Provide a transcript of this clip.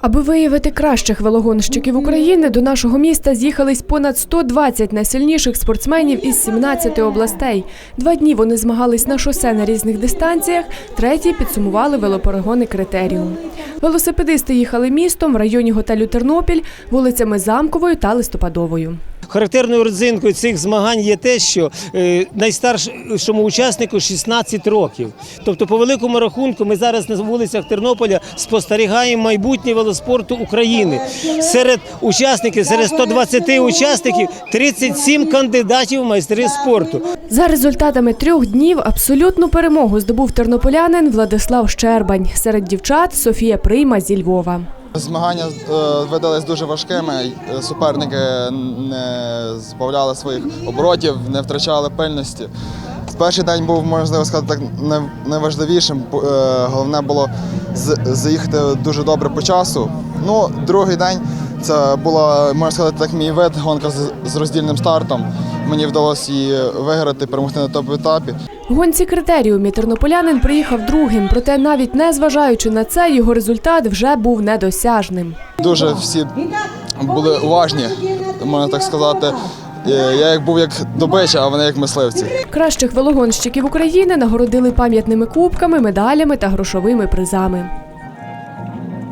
Аби виявити кращих велогонщиків України, до нашого міста з'їхались понад 120 найсильніших спортсменів із 17 областей. Два дні вони змагались на шосе на різних дистанціях, третій підсумували велоперегони критеріум. Велосипедисти їхали містом в районі готелю Тернопіль, вулицями Замковою та Листопадовою. Характерною родзинкою цих змагань є те, що е, найстаршому учаснику 16 років. Тобто, по великому рахунку, ми зараз на вулицях Тернополя спостерігаємо майбутнє велоспорту України. Серед учасників, серед 120 учасників, 37 кандидатів в майстри спорту. За результатами трьох днів абсолютну перемогу здобув тернополянин Владислав Щербань. Серед дівчат Софія Прийма зі Львова. Змагання е, видались дуже важкими. е, Суперники не збавляли своїх оборотів, не втрачали пильності. Перший день був, можна сказати, так найважливішим. Е, Головне було заїхати дуже добре по часу. Ну, другий день це була, можна сказати, так мій вид, гонка з, з роздільним стартом. Мені вдалося її виграти, перемогти на топ-етапі. Гонці критеріумі тернополянин приїхав другим, проте навіть не зважаючи на це, його результат вже був недосяжним. Дуже всі були уважні, можна так сказати. Е, Я як був як добича, а вони як мисливці. Кращих велогонщиків України нагородили пам'ятними кубками, медалями та грошовими призами.